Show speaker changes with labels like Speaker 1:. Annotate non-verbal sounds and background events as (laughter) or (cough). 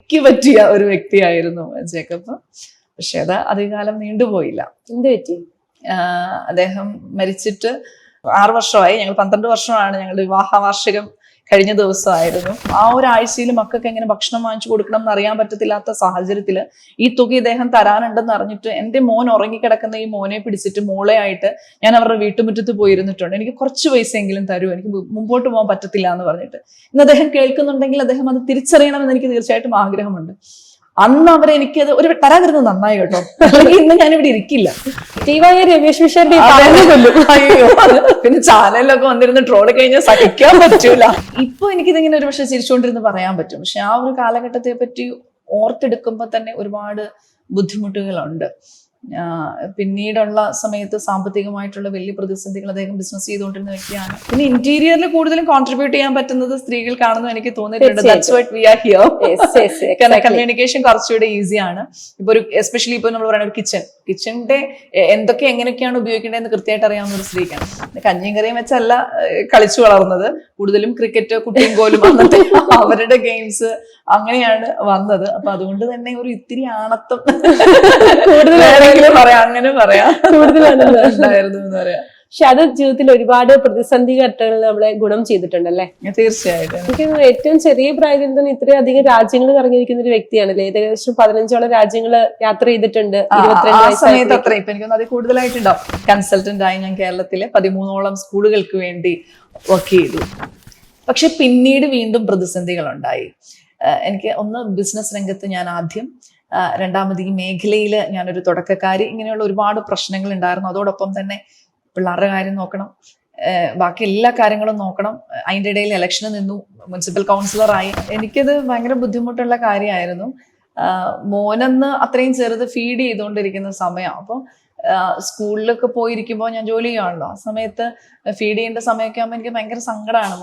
Speaker 1: എനിക്ക് പറ്റിയ ഒരു വ്യക്തിയായിരുന്നു ജേക്കബ്. പക്ഷെ അത് അധികകാലം നീണ്ടുപോയില്ല
Speaker 2: എന്ത് പറ്റി?
Speaker 1: അദ്ദേഹം മരിച്ചിട്ട് ആറു വർഷമായി. ഞങ്ങൾ പന്ത്രണ്ട് വർഷമാണ് ഞങ്ങളുടെ വിവാഹ വാർഷികം കഴിഞ്ഞ ദിവസമായിരുന്നു. ആ ഒരാഴ്ചയിൽ മക്കൾക്ക് എങ്ങനെ ഭക്ഷണം വാങ്ങിച്ചു കൊടുക്കണം എന്ന് അറിയാൻ പറ്റത്തില്ലാത്ത സാഹചര്യത്തിൽ ഈ തുക ഇദ്ദേഹം തരാനുണ്ടെന്ന് അറിഞ്ഞിട്ട് എന്റെ മോൻ ഉറങ്ങിക്കിടക്കുന്ന ഈ മോനെ പിടിച്ചിട്ട് മോളെയായിട്ട് ഞാൻ അവരുടെ വീട്ടുമുറ്റത്ത് പോയിരുന്നിട്ടുണ്ട്. എനിക്ക് കുറച്ച് പൈസ എങ്കിലും തരൂ എനിക്ക് മുമ്പോട്ട് പോകാൻ പറ്റത്തില്ല എന്ന് പറഞ്ഞിട്ട്. ഇന്ന് അദ്ദേഹം കേൾക്കുന്നുണ്ടെങ്കിൽ അദ്ദേഹം അത് തിരിച്ചറിയണമെന്ന് എനിക്ക് തീർച്ചയായിട്ടും ആഗ്രഹമുണ്ട്. അന്ന് അവരെ എനിക്കത് ഒരു തരാതിരുന്നത് നന്നായി കേട്ടോ. അല്ലെങ്കിൽ ഇന്ന് ഞാൻ ഇവിടെ ഇരിക്കില്ല.
Speaker 2: ടിവായ രമേശ്.
Speaker 1: അയ്യോ പിന്നെ ചാനലിലൊക്കെ വന്നിരുന്ന് ട്രോൾ കഴിഞ്ഞാൽ സഹിക്കാൻ പറ്റൂല. ഇപ്പൊ എനിക്കിതിങ്ങനെ ഒരു പക്ഷെ ചിരിച്ചുകൊണ്ടിരുന്ന് പറയാൻ പറ്റും. പക്ഷെ ആ ഒരു കാലഘട്ടത്തെ പറ്റി ഓർത്തെടുക്കുമ്പോൾ തന്നെ ഒരുപാട് ബുദ്ധിമുട്ടുകളുണ്ട്. പിന്നീടുള്ള സമയത്ത് സാമ്പത്തികമായിട്ടുള്ള വലിയ പ്രതിസന്ധികൾ അദ്ദേഹം ബിസിനസ് ചെയ്തുകൊണ്ടിരുന്ന വ്യക്തിയാണ്. പിന്നെ ഇന്റീരിയറിൽ കൂടുതലും കോൺട്രിബ്യൂട്ട് ചെയ്യാൻ പറ്റുന്നത് സ്ത്രീകൾക്കാണെന്ന് എനിക്ക് തോന്നിയിട്ടുണ്ട്. (laughs) കമ്മ്യൂണിക്കേഷൻ കുറച്ചുകൂടെ ഈസിയാണ് ഇപ്പൊ ഒരു എസ്പെഷ്യലി ഇപ്പൊ നമ്മൾ പറയുന്ന ഒരു കിച്ചൺ കിച്ചണിന്റെ എന്തൊക്കെ എങ്ങനെയൊക്കെയാണ് ഉപയോഗിക്കേണ്ടതെന്ന് കൃത്യമായിട്ട് അറിയാവുന്ന ഒരു സ്ത്രീക്കാണ്. കഞ്ഞിയും കറിയും വെച്ചല്ല കളിച്ചു വളർന്നത്. കൂടുതലും ക്രിക്കറ്റ് കുട്ടിയും കോലും അന്നത്തെ (laughs) അവരുടെ ഗെയിംസ് അങ്ങനെയാണ് വന്നത്. അപ്പൊ അതുകൊണ്ട് തന്നെ ഒരു ഇത്തിരി ആണത്തം.
Speaker 2: കൂടുതൽ
Speaker 1: പറയാം അങ്ങനെ പറയാം.
Speaker 2: കൂടുതലാണല്ലോ. (laughs)
Speaker 1: ഉണ്ടായിരുന്നു എന്ന് പറയാം.
Speaker 2: പക്ഷെ അത് ജീവിതത്തിൽ ഒരുപാട് പ്രതിസന്ധി ഘട്ടങ്ങളിൽ നമ്മളെ ഗുണം ചെയ്തിട്ടുണ്ടല്ലേ?
Speaker 1: തീർച്ചയായിട്ടും.
Speaker 2: എനിക്ക് ഏറ്റവും ചെറിയ പ്രായത്തിൽ തന്നെ ഇത്രയധികം രാജ്യങ്ങൾ കറങ്ങിയിരിക്കുന്ന ഒരു വ്യക്തിയാണല്ലേ? ഏകദേശം പതിനഞ്ചോളം രാജ്യങ്ങൾ യാത്ര ചെയ്തിട്ടുണ്ട്.
Speaker 1: ആ,
Speaker 2: ഇരുപത്തിരണ്ട്
Speaker 1: ആ സമയത്ത് അത്ര. ഇപ്പൊ എനിക്കൊന്ന് അതിൽ കൂടുതലായിട്ടുണ്ടാവും. കൺസൾട്ടന്റ് ആയി ഞാൻ കേരളത്തിലെ പതിമൂന്നോളം സ്കൂളുകൾക്ക് വേണ്ടി വർക്ക് ചെയ്തു. പക്ഷെ പിന്നീട് വീണ്ടും പ്രതിസന്ധികൾ ഉണ്ടായി എനിക്ക് ഒന്ന് ബിസിനസ് രംഗത്ത് ഞാൻ ആദ്യം രണ്ടാമത് ഈ മേഖലയിൽ ഞാനൊരു തുടക്കക്കാരി ഇങ്ങനെയുള്ള ഒരുപാട് പ്രശ്നങ്ങൾ ഉണ്ടായിരുന്നു. അതോടൊപ്പം തന്നെ പിള്ളേരുടെ കാര്യം നോക്കണം ബാക്കി എല്ലാ കാര്യങ്ങളും നോക്കണം. അതിന്റെ ഇടയിൽ ഇലക്ഷന് നിന്നു മുനിസിപ്പൽ കൗൺസിലറായി എനിക്കത് ഭയങ്കര ബുദ്ധിമുട്ടുള്ള കാര്യമായിരുന്നു. മോനെന്ന് അത്രയും ചെറുത് ഫീഡ് ചെയ്തുകൊണ്ടിരിക്കുന്ന സമയം. അപ്പോൾ സ്കൂളിലൊക്കെ പോയിരിക്കുമ്പോൾ ഞാൻ ജോലി ചെയ്യുകയാണല്ലോ ആ സമയത്ത് ഫീഡ് ചെയ്യേണ്ട സമയമൊക്കെ ആകുമ്പോൾ എനിക്ക് ഭയങ്കര സങ്കടമാണ്.